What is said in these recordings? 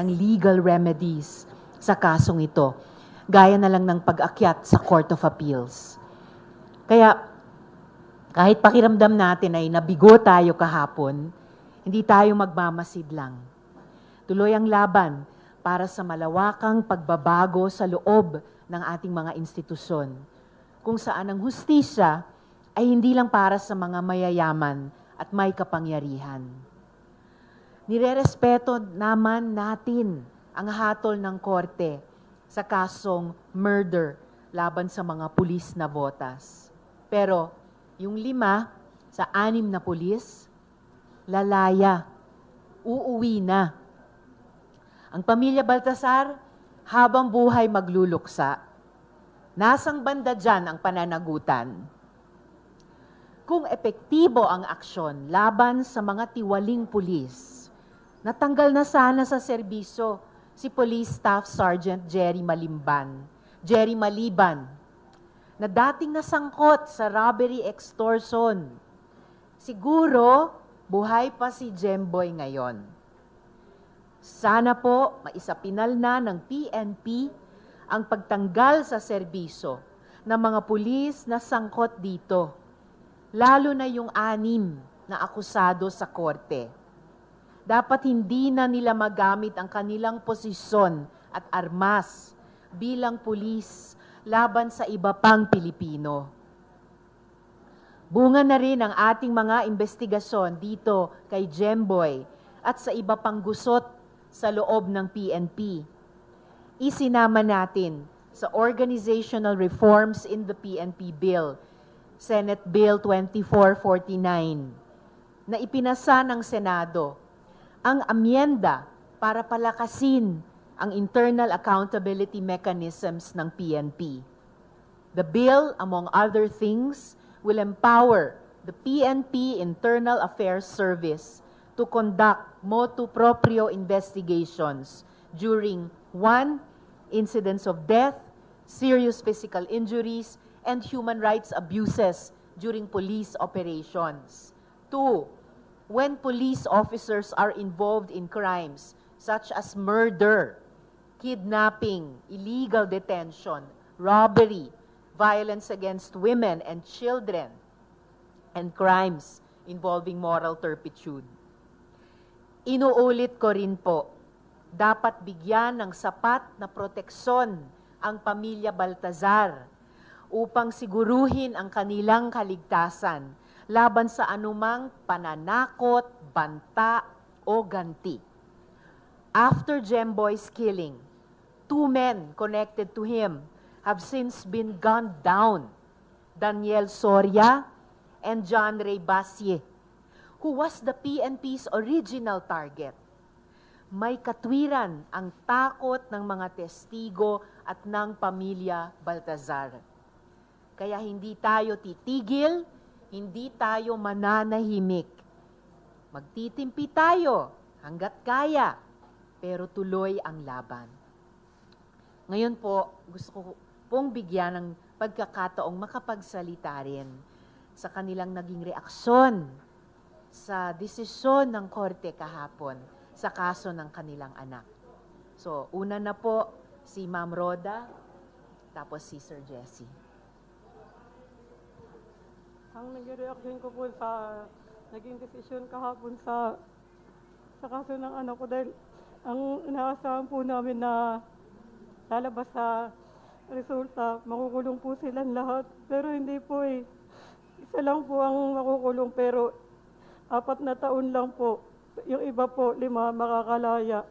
ng legal remedies sa kasong ito, gaya na lang ng pag-akyat sa Court of Appeals. Kaya kahit pakiramdam natin ay nabigo tayo kahapon, hindi tayo magmamasid lang. Tuloy ang laban para sa malawakang pagbabago sa loob ng ating mga institusyon, kung saan ang hustisya ay hindi lang para sa mga mayayaman at may kapangyarihan. Nirerespeto naman natin ang hatol ng korte sa kasong murder laban sa mga pulis na botas. Pero yung lima sa anim na pulis, lalaya, uuwi na. Ang pamilya Baltasar, habang buhay magluluksa. Nasang banda dyan ang pananagutan? Kung epektibo ang aksyon laban sa mga tiwaling pulis, natanggal na sana sa serbisyo si Police Staff Sergeant Jerry Malimban, Jerry Maliban, na dating nasangkot sa robbery extortion. Siguro, buhay pa si Jemboy ngayon. Sana po maisapinal na ng PNP ang pagtanggal sa serbisyo ng mga pulis na sangkot dito, lalo na yung anim na akusado sa korte. Dapat hindi na nila magamit ang kanilang posisyon at armas bilang pulis laban sa iba pang Pilipino. Bunga na rin ang ating mga investigasyon dito kay Jemboy at sa iba pang gusot sa loob ng PNP. Isinama natin sa organizational reforms in the PNP Bill, Senate Bill 2449, na ipinasa ng Senado ang amyenda para palakasin ang internal accountability mechanisms ng PNP. The bill, among other things, will empower the PNP Internal Affairs Service to conduct motu proprio investigations during one, incidents of death, serious physical injuries, and human rights abuses during police operations. Two, when police officers are involved in crimes such as murder, kidnapping, illegal detention, robbery, violence against women and children, and crimes involving moral turpitude. Inuulit ko rin po, dapat bigyan ng sapat na proteksyon ang pamilya Baltazar upang siguruhin ang kanilang kaligtasan laban sa anumang pananakot, banta o ganti. After Jemboy's killing, two men connected to him have since been gunned down, Daniel Soria and John Ray Basye who was the PNP's original target. May katwiran ang takot ng mga testigo at ng pamilya Baltazar. Kaya hindi tayo titigil, hindi tayo mananahimik. Magtitimpi tayo hanggat kaya, pero tuloy ang laban. Ngayon po, gusto ko pong bigyan ng pagkakataong makapagsalita rin sa kanilang naging reaksyon sa desisyon ng korte kahapon sa kaso ng kanilang anak. So, una na po si Ma'am Roda, tapos si Sir Jesse. Ang naging reaction ko po sa naging desisyon kahapon sa sa kaso ng anak ko dahil ang inaasahan po namin na lalabas sa resulta, makukulong po silang lahat. Pero hindi po eh. Isa lang po ang makukulong pero apat na taon lang po. Yung iba po, lima, makakalaya.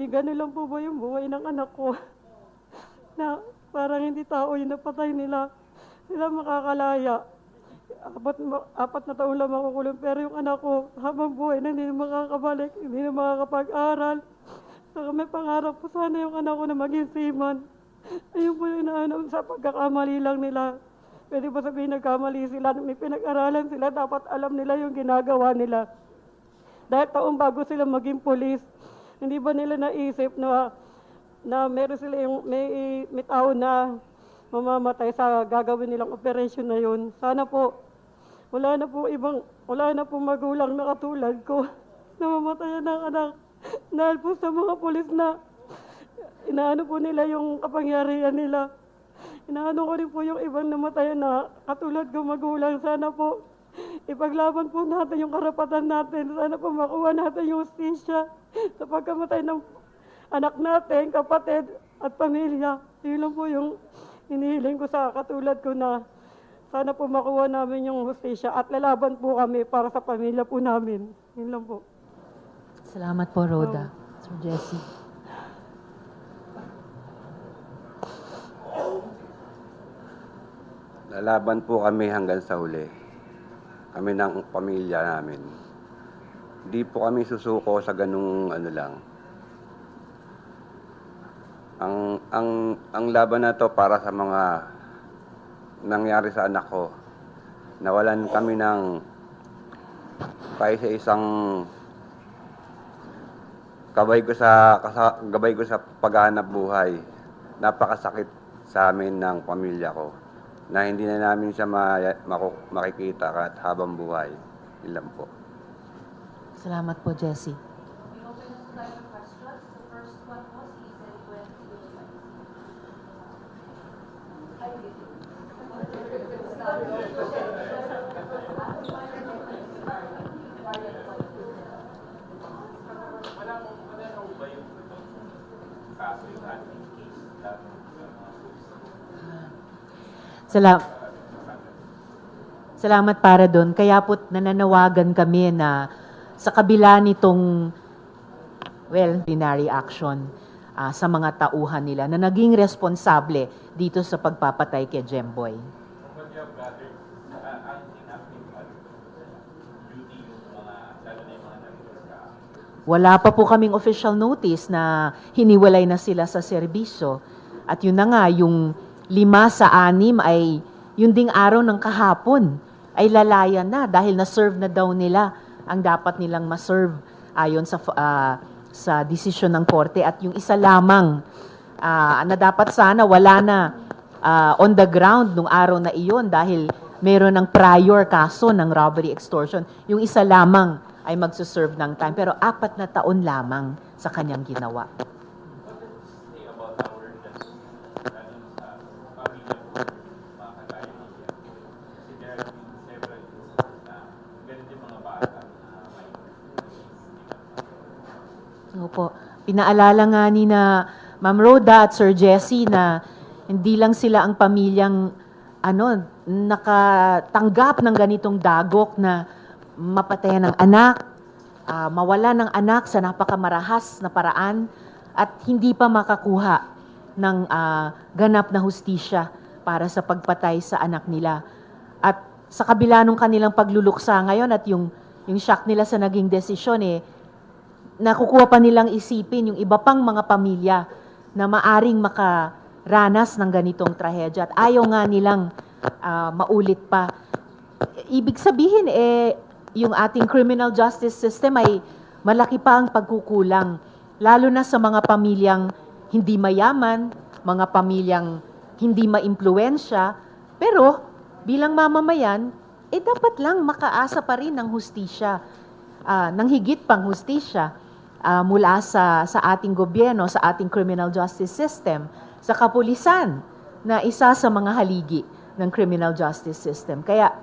Eh, ganun lang po ba yung buhay ng anak ko? na parang hindi tao yung napatay nila. Sila makakalaya. Apat, apat na taon lang makukulong. Pero yung anak ko, habang buhay na hindi na makakabalik, hindi na makakapag-aral. Saka may pangarap po sana yung anak ko na maging seaman. Ayun po yung inaanap sa pagkakamali lang nila. Pwede ba sabihin nagkamali sila, may pinag-aralan sila, dapat alam nila yung ginagawa nila. Dahil taong bago sila maging polis, hindi ba nila naisip na na meron sila yung may, may tao na mamamatay sa gagawin nilang operation na yun. Sana po, wala na po ibang, wala na po magulang na katulad ko na mamatayan ng anak Dahil po sa mga pulis na inaano po nila yung kapangyarihan nila. Inaano ko rin po yung ibang namatayan na katulad ko magulang. Sana po ipaglaban po natin yung karapatan natin. Sana po makuha natin yung justisya sa pagkamatay ng anak natin, kapatid at pamilya. Yun lang po yung hinihiling ko sa katulad ko na sana po makuha namin yung justisya at lalaban po kami para sa pamilya po namin. Yun lang po. Salamat po, Rhoda. Sir Jesse. Lalaban po kami hanggang sa huli. Kami ng pamilya namin. Hindi po kami susuko sa ganung ano lang. Ang ang ang laban na to para sa mga nangyari sa anak ko. Nawalan kami ng kahit sa isang gabay ko sa gabay ko sa paghahanap buhay. Napakasakit sa amin ng pamilya ko na hindi na namin siya ma, makikita kahit habang buhay. Ilan po. Salamat po, Jesse. Salam Salamat para doon. Kaya po nananawagan kami na sa kabila nitong well, binary action ah, sa mga tauhan nila na naging responsable dito sa pagpapatay kay Jemboy. Wala pa po kaming official notice na hiniwalay na sila sa serbisyo. At yun na nga, yung lima sa anim ay yun ding araw ng kahapon ay lalayan na dahil na-serve na daw nila ang dapat nilang ma-serve ayon sa ah, sa desisyon ng korte at yung isa lamang ah, na dapat sana wala na ah, on the ground nung araw na iyon dahil meron ng prior kaso ng robbery extortion. Yung isa lamang ay magsuserve ng time pero apat na taon lamang sa kanyang ginawa. So po, pinaalala nga ni na Ma'am Rhoda at Sir Jesse na hindi lang sila ang pamilyang ano, nakatanggap ng ganitong dagok na mapatayan ng anak, ah, mawala ng anak sa napakamarahas na paraan at hindi pa makakuha ng ah, ganap na hustisya para sa pagpatay sa anak nila. At sa kabila ng kanilang pagluluksa ngayon at yung, yung shock nila sa naging desisyon eh, nakukuha pa nilang isipin yung iba pang mga pamilya na maaring makaranas ng ganitong trahedya at ayaw nga nilang ah, maulit pa. Ibig sabihin, eh, yung ating criminal justice system ay malaki pa ang pagkukulang, lalo na sa mga pamilyang hindi mayaman, mga pamilyang hindi maimpluwensya, pero bilang mamamayan, eh dapat lang makaasa pa rin ng hustisya, ah, ng higit pang hustisya ah, mula sa, sa ating gobyerno, sa ating criminal justice system, sa kapulisan na isa sa mga haligi ng criminal justice system. Kaya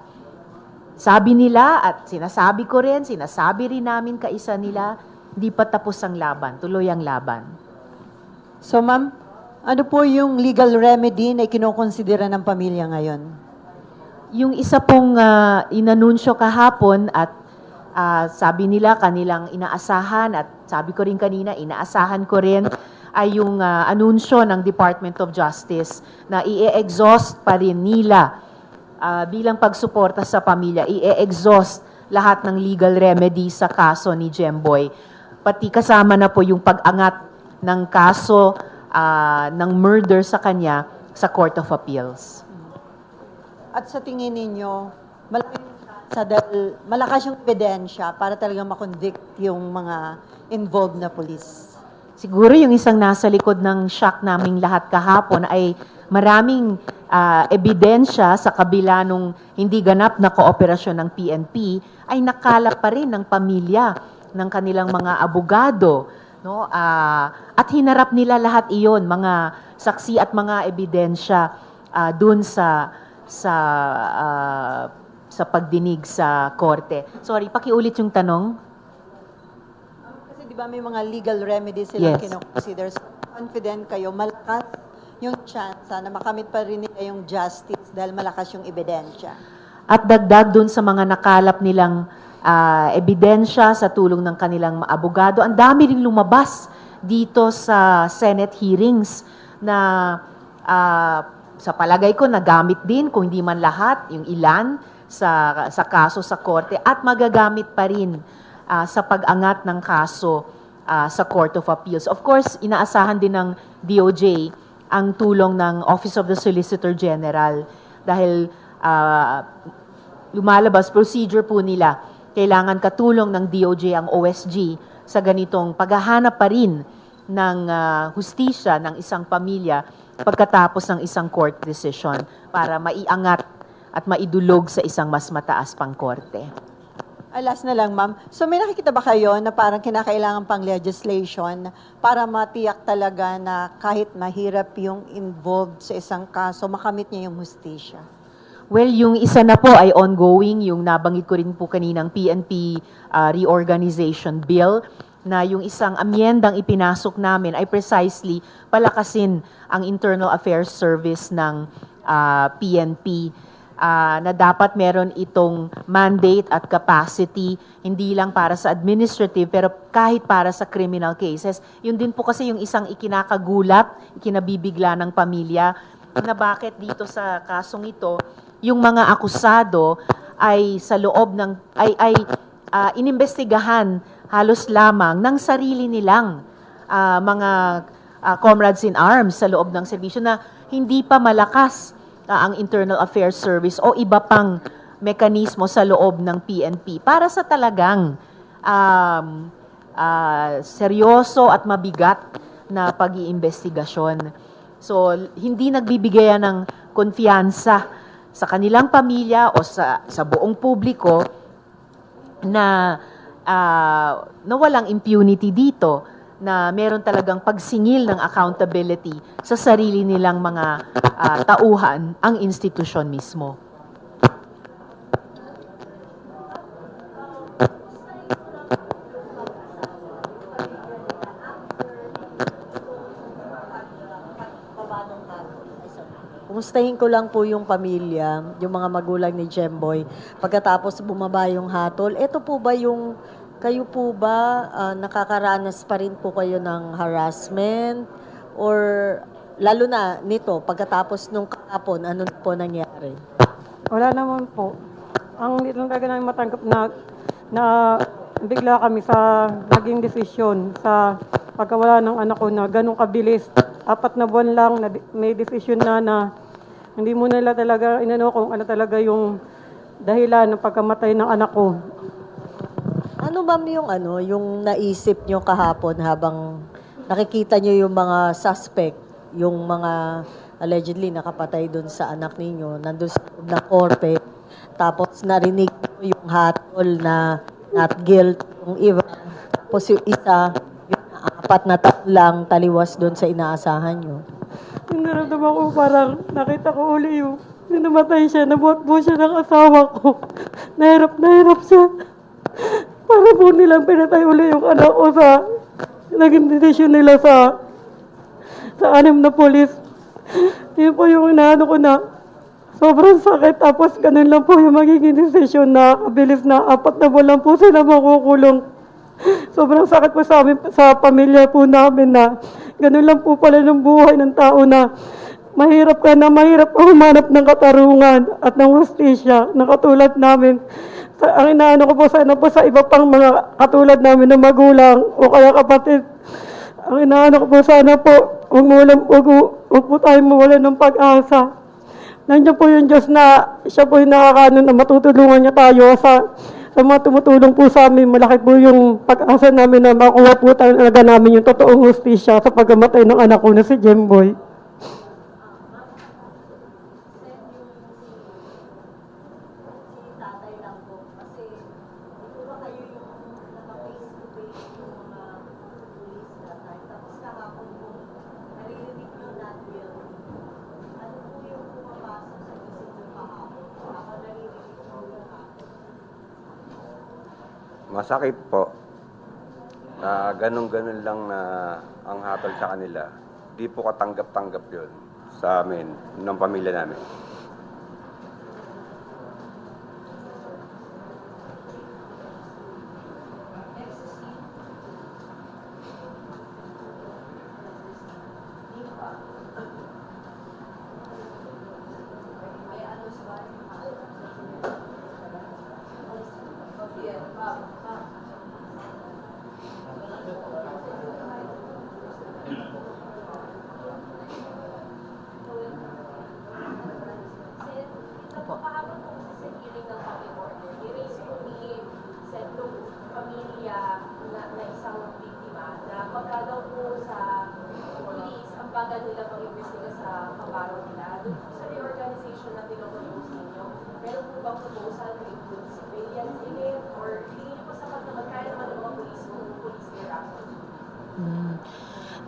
sabi nila at sinasabi ko rin, sinasabi rin namin kaisa nila, hindi pa tapos ang laban, tuloy ang laban. So ma'am, ano po yung legal remedy na kinukonsidera ng pamilya ngayon? Yung isa pong ah, inanunsyo kahapon at ah, sabi nila kanilang inaasahan at sabi ko rin kanina, inaasahan ko rin ay yung ah, anunsyo ng Department of Justice na i-exhaust pa rin nila ah, bilang pagsuporta sa pamilya, i-exhaust lahat ng legal remedy sa kaso ni Jemboy. Pati kasama na po yung pag-angat ng kaso ah, ng murder sa kanya sa Court of Appeals. At sa tingin ninyo, malaking sa dahil malakas yung ebidensya para talaga makonvict yung mga involved na police. Siguro yung isang nasa likod ng shock naming lahat kahapon ay maraming ah, ebidensya sa kabila nung hindi ganap na kooperasyon ng PNP ay nakala pa rin ng pamilya ng kanilang mga abogado no? Ah, at hinarap nila lahat iyon, mga saksi at mga ebidensya ah, dun sa sa ah, sa pagdinig sa korte. Sorry, pakiulit yung tanong. Kasi di ba may mga legal remedies silang Yes. kinoconsider. So, confident kayo, malakas yung chance na makamit pa rin nila yung justice dahil malakas yung ebidensya. At dagdag dun sa mga nakalap nilang ah, ebidensya sa tulong ng kanilang abogado, ang dami rin lumabas dito sa Senate hearings na ah, sa palagay ko nagamit din kung hindi man lahat yung ilan sa sa kaso sa korte at magagamit pa rin ah, sa pag-angat ng kaso ah, sa Court of Appeals. Of course, inaasahan din ng DOJ ang tulong ng Office of the Solicitor General dahil ah, lumalabas procedure po nila. Kailangan katulong ng DOJ ang OSG sa ganitong paghahanap pa rin ng ah, hustisya ng isang pamilya pagkatapos ng isang court decision para maiangat at maidulog sa isang mas mataas pang korte. Ay, last na lang, ma'am. So may nakikita ba kayo na parang kinakailangan pang legislation para matiyak talaga na kahit mahirap yung involved sa isang kaso, makamit niya yung hustisya? Well, yung isa na po ay ongoing, yung nabanggit ko rin po kaninang PNP uh, reorganization bill na yung isang amyendang ipinasok namin ay precisely palakasin ang Internal Affairs Service ng uh, PNP ah, na dapat meron itong mandate at capacity hindi lang para sa administrative pero kahit para sa criminal cases. Yun din po kasi yung isang ikinakagulat, ikinabibigla ng pamilya na bakit dito sa kasong ito yung mga akusado ay sa loob ng ay ay ah, inimbestigahan halos lamang ng sarili nilang ah, mga ah, comrades in arms sa loob ng serbisyo na hindi pa malakas ah, ang Internal Affairs Service o iba pang mekanismo sa loob ng PNP para sa talagang um, ah, seryoso at mabigat na pag-iimbestigasyon. So, hindi nagbibigay ng konfiansa sa kanilang pamilya o sa, sa buong publiko na ah, na walang impunity dito na meron talagang pagsingil ng accountability sa sarili nilang mga ah, tauhan ang institusyon mismo. Kumustahin ko lang po yung pamilya, yung mga magulang ni Jemboy. Pagkatapos bumaba yung hatol, ito po ba yung, kayo po ba ah, nakakaranas pa rin po kayo ng harassment? Or lalo na nito, pagkatapos nung kahapon, ano po nangyari? Wala naman po. Ang talaga namin matanggap na, na bigla kami sa naging desisyon sa pagkawala ng anak ko na ganun kabilis. Apat na buwan lang na may desisyon na na hindi mo nila talaga inano kung ano talaga yung dahilan ng pagkamatay ng anak ko. Ano ma'am yung ano, yung naisip nyo kahapon habang nakikita nyo yung mga suspect, yung mga allegedly nakapatay doon sa anak ninyo, nandun sa loob ng korte, tapos narinig nyo yung hatol na not guilt, yung iba, tapos yung isa, yung apat na taon lang taliwas doon sa inaasahan nyo. Yung naramdaman ko parang nakita ko uli yung namatay siya, nabuhat po siya ng asawa ko. Nahirap, nahirap siya. Para po nilang pinatay uli yung anak ko sa naging desisyon nila sa sa anim na polis. Yun po yung inaano ko na sobrang sakit. Tapos ganun lang po yung magiging desisyon na kabilis na apat na buwan lang po sila makukulong. Sobrang sakit po sa amin, sa pamilya po namin na ganun lang po pala ng buhay ng tao na mahirap ka na mahirap ka humanap ng katarungan at ng hustisya na katulad namin. Sa, ang inaano ko po sana po sa iba pang mga katulad namin na magulang o kaya kapatid. Ang inaano ko po sana po, huwag mo huwag, huwag po tayo mawala ng pag-asa. Nandiyan po yung Diyos na siya po yung nakakaano na matutulungan niya tayo sa sa mga tumutulong po sa amin. Malaki po yung pag-asa namin na makuha po talaga namin yung totoong hustisya sa pagkamatay ng anak ko na si Jemboy. Kasi, di ba kayo yung naka-face to face ng mga police na time? Tapos kahapon po, naririnig yung that will. Ano po yung pumapasok sa isip ng kahapon? Ako naririnig yung. Masakit po. Uh, ganun-ganun lang na ang hatol sa kanila. Di po katanggap-tanggap yon sa amin, ng pamilya namin.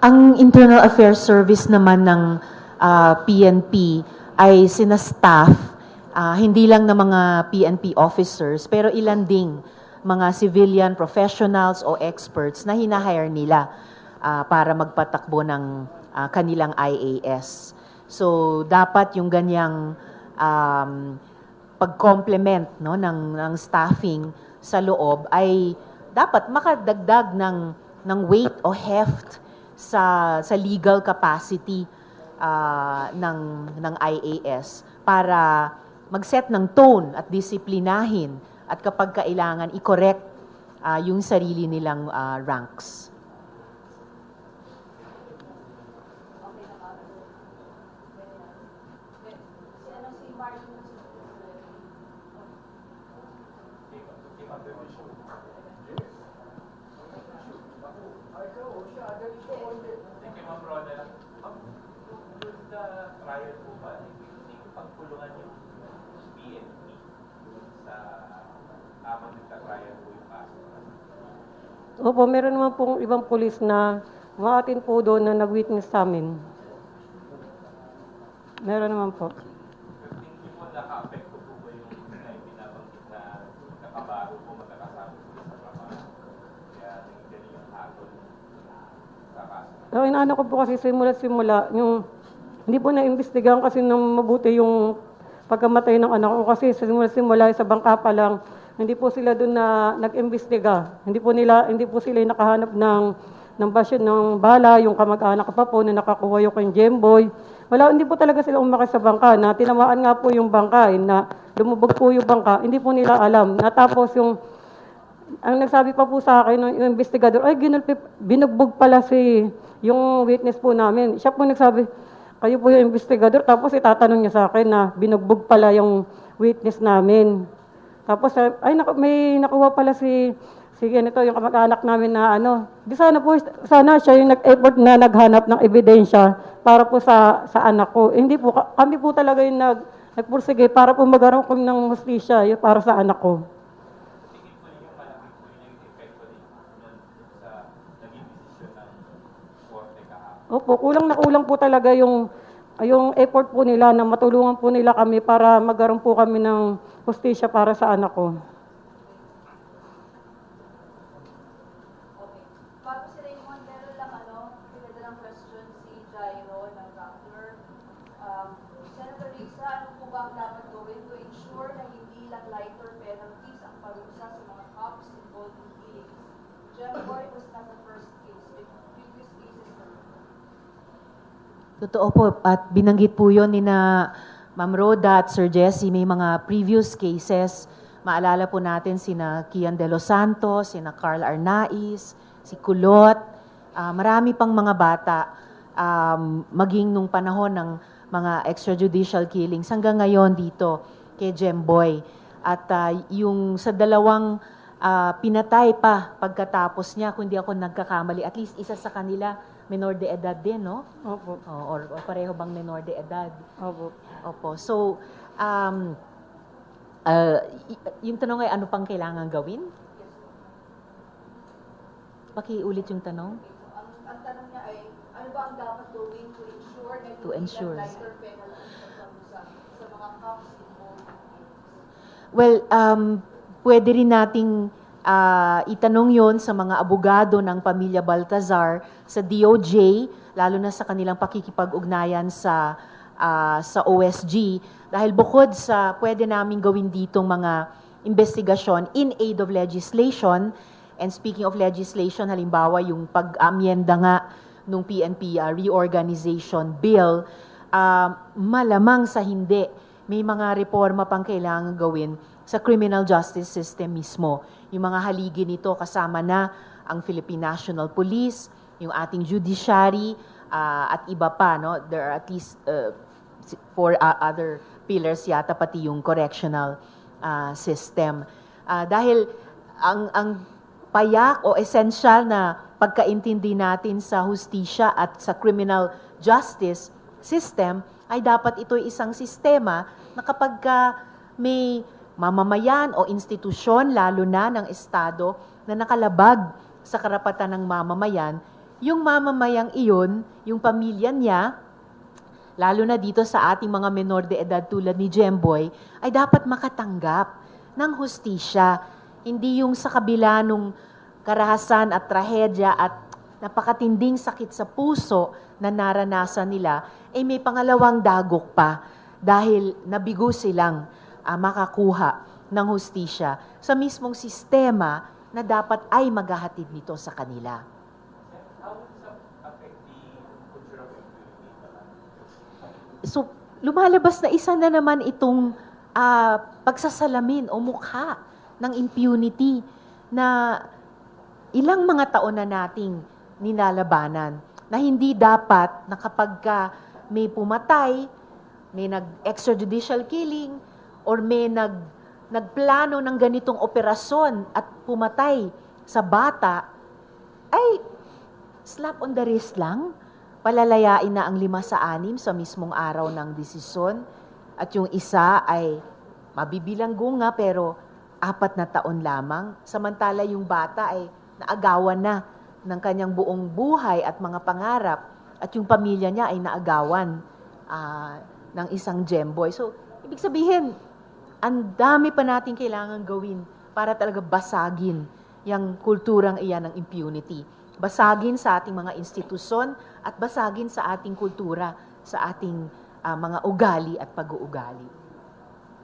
Ang Internal Affairs Service naman ng ah, PNP ay sina-staff, ah, hindi lang ng mga PNP officers, pero ilan ding mga civilian professionals o experts na hinahire nila ah, para magpatakbo ng ah, kanilang IAS. So, dapat yung ganyang um, pag-complement no, ng, ng staffing sa loob ay dapat makadagdag ng, ng weight o heft sa, sa legal capacity ah, ng, ng IAS para mag-set ng tone at disiplinahin at kapag kailangan i-correct ah, yung sarili nilang ah, ranks. Thank you, Rona. Ma'am, doon sa trial po ba, hindi pagpulungan yung PNP sa amang nagka-trial po yung kaso. Opo, meron naman pong ibang pulis na umaatin po doon na nag-witness sa amin. Meron naman po. Hindi po naka-apekto po ba yung na binabanggit na nakabaro po magkakasama po sa trabaho. Kaya naging ganun yung hatol Ang inaano ko po kasi simula-simula, yung hindi po na-imbestigahan kasi ng mabuti yung pagkamatay ng anak ko kasi simula-simula sa bangka pa lang, hindi po sila doon na nag-imbestiga. Hindi po nila hindi po sila nakahanap ng ng basyo ng bala, yung kamag-anak pa po na nakakuha yung kay Jemboy. Wala, hindi po talaga sila umakit sa bangka na tinamaan nga po yung bangka eh, na lumubog po yung bangka. Hindi po nila alam. Natapos yung ang nagsabi pa po sa akin ng investigador, ay ginulpi, binugbog pala si yung witness po namin. Siya po nagsabi, kayo po yung investigador, tapos itatanong niya sa akin na binugbog pala yung witness namin. Tapos, ay, naku- may nakuha pala si, si ganito, yung kamag-anak namin na ano, di sana po, sana siya yung nag-effort na naghanap ng ebidensya para po sa, sa anak ko. Eh, Hindi po, ka- kami po talaga yung nag, nagpursige para po magkaroon ng hustisya para sa anak ko. Tingin po ninyo malaki po yung epekto din yun sa naging desisyon ng korte kahapon. Opo, kulang na kulang po talaga yung yung effort po nila na matulungan po nila kami para magkaroon po kami ng hustisya para sa anak ko. Bago si Raymond, meron lang ano, pinadalang question si Jairo ng Rappler. Um, Senator Risa, ano po ba ang dapat gawin to ensure na hindi lang lighter penalties ang parusa sa mga cops involved in killings? Jeff Boy was not the first case. With previous cases were Totoo po, at binanggit po yun ni na Ma'am Rhoda at Sir Jesse, may mga previous cases. Maalala po natin sina Kian De Los Santos, sina Carl Arnaiz, si Kulot, ah, marami pang mga bata um, maging nung panahon ng mga extrajudicial killings hanggang ngayon dito kay Jemboy. At ah, yung sa dalawang ah, pinatay pa pagkatapos niya, kung di ako nagkakamali, at least isa sa kanila, menor de edad din, no? Opo. O, or, or pareho bang menor de edad? Opo. Opo. So, um, uh, y- yung tanong ay ano pang kailangan gawin? Pakiulit yung tanong. Ang, ang tanong niya ay, ano ba ang dapat gawin to ensure na To ensure. lighter sa mga cops involved? Well, um, pwede rin nating ah, itanong yon sa mga abogado ng pamilya Baltazar sa DOJ, lalo na sa kanilang pakikipag-ugnayan sa ah, sa OSG dahil bukod sa pwede namin gawin ditong mga investigasyon in aid of legislation and speaking of legislation halimbawa yung pag-amyenda nga nung PNP ah, reorganization bill ah, malamang sa hindi may mga reforma pang kailangan gawin sa criminal justice system mismo. Yung mga haligi nito kasama na ang Philippine National Police, yung ating judiciary, ah, at iba pa, no? There are at least uh, four uh, other pillars yata, pati yung correctional ah, system. Ah, dahil ang, ang payak o essential na pagkaintindi natin sa hustisya at sa criminal justice system ay dapat ito'y isang sistema na kapag ka may mamamayan o institusyon, lalo na ng Estado, na nakalabag sa karapatan ng mamamayan, yung mamamayang iyon, yung pamilya niya, lalo na dito sa ating mga menor de edad tulad ni Jemboy, ay dapat makatanggap ng hustisya. Hindi yung sa kabila nung karahasan at trahedya at napakatinding sakit sa puso na naranasan nila, ay may pangalawang dagok pa dahil nabigo silang ah, makakuha ng hustisya sa mismong sistema na dapat ay maghahatid nito sa kanila. So, lumalabas na isa na naman itong ah, pagsasalamin o mukha ng impunity na ilang mga taon na nating nilalabanan na hindi dapat na kapag ka may pumatay, may nag-extrajudicial killing, or may nag, nagplano ng ganitong operasyon at pumatay sa bata, ay slap on the wrist lang, palalayain na ang lima sa anim sa mismong araw ng desisyon, at yung isa ay mabibilanggo nga pero apat na taon lamang, samantala yung bata ay naagawan na ng kanyang buong buhay at mga pangarap, at yung pamilya niya ay naagawan ah, ng isang gemboy. So, ibig sabihin, ang dami pa natin kailangan gawin para talaga basagin yung kulturang iyan ng impunity. Basagin sa ating mga institusyon at basagin sa ating kultura, sa ating ah, mga ugali at pag-uugali.